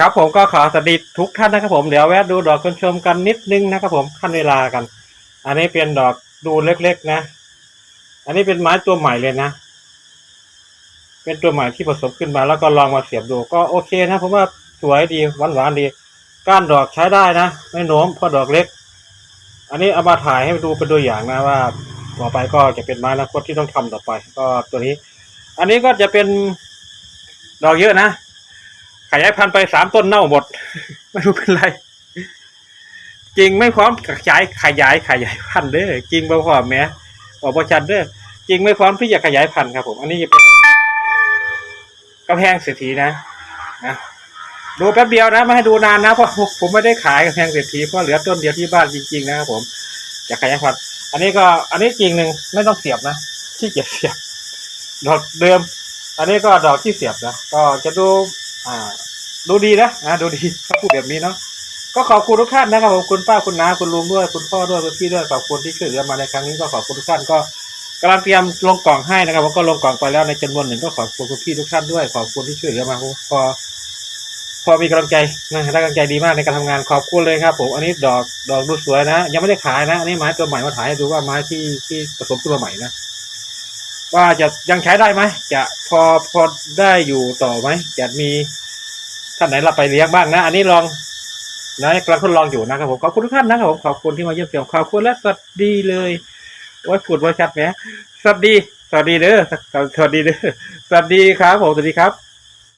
ครับผมก็ขอสวัสดีทุกท่านนะครับผมเดี๋ยวแวะดูดอกกันชมกันนิดนึงนะครับผมขั้นเวลากัน อันนี้เป็นดอกดูเล็กๆนะ อันนี้เป็นไม้ตัวใหม่เลยนะ เป็นตัวใหม่ที่ผสมขึ้นมา แล้วก็ลองมาเสียบดูก็โอเคนะผมว่าสวยดีหวานๆดี ก้านดอกใช้ได้นะ ไม่โน้มเพราะดอกเล็ก อันนี้เอามาถ่ายให้ดูเป็นตัวอย่างนะว่าต่อไปก็จะเป็นไม้อนาคตที่ต้องทำต่อไป ก็ตัวนี้ อันนี้ก็จะเป็นดอกเยอะนะ ขยายพันธุ์ไปสามต้นเน่าหมด ไม่รู้เป็นไร จริงไม่พร้อมขยายขยายขยายพันธุ์เด้อจริงบ่พร้อมแม้บอกประชันเด้อจริงไม่พร้อมที่จะขยายพันธุ์ครับ ผม อันนี้จะเป็นกระแพงเศรษฐีนะนะดูแป๊บเดียวนะไม่ให้ดูนานนะเพราะผมไม่ได้ขายกระแพงเศรษฐีเพราะเหลือต้นเดียวที่บ้านจริงๆนะครับผมจะขยายพันธุ์อันนี้ก็ อันนี้จริงหนึ่งไม่ต้องเสียบนะขี้เกียจเสียบดอกเดิม อันนี้ก็ดอกที่เสียบนะก็จะดูอ่า ดูดีนะอ่าดูดีถ้าพูดแบบนี้เนาะก็ขอบคุณทุกท่านนะครับผมคุณป้าคุณน้าคุณลุงด้วยคุณพ่อด้วยคุณพี่ด้วยขอบคุณที่ช่วยเหลือมาในครั้งนี้ก็ขอบคุณทุกท่านก็กำลังเตรียมลงกล่องให้นะครับผมก็ลงกล่องไปแล้วในจำนวนหนึ่งก็ขอบคุณคุณพี่ทุกท่านด้วยขอบคุณที่ช่วยเหลือมาพอพอมีกำลังใจนะได้กำลังใจดีมากในการทำงานขอบคุณเลยครับผมอันนี้ดอกดอกดูสวยนะ ยังไม่ได้ขายนะอันนี้ไม้ตัวใหม่มาถ่ายให้ดูว่าไม้ที่ที่ผสมขึ้นมาใหม่นะว่าจะยังใช้ได้ไหมจะพอพอได้อยู่ต่อไหมจะมี ท่านไหนเราไปเลี้ยงบ้างนะ อันนี้ลองนะกำลังทดลองอยู่นะครับผมขอบคุณทุกท่านนะครับผมขอบคุณที่มาเยี่ยมเยียมขอบคุณและสวัสดีเลยโอ้ยพูดว่าชัดไหมสวัสดี สวัสดีเด้อสวัสดีเด้อสวัสดีครับผมสวัสดีครับ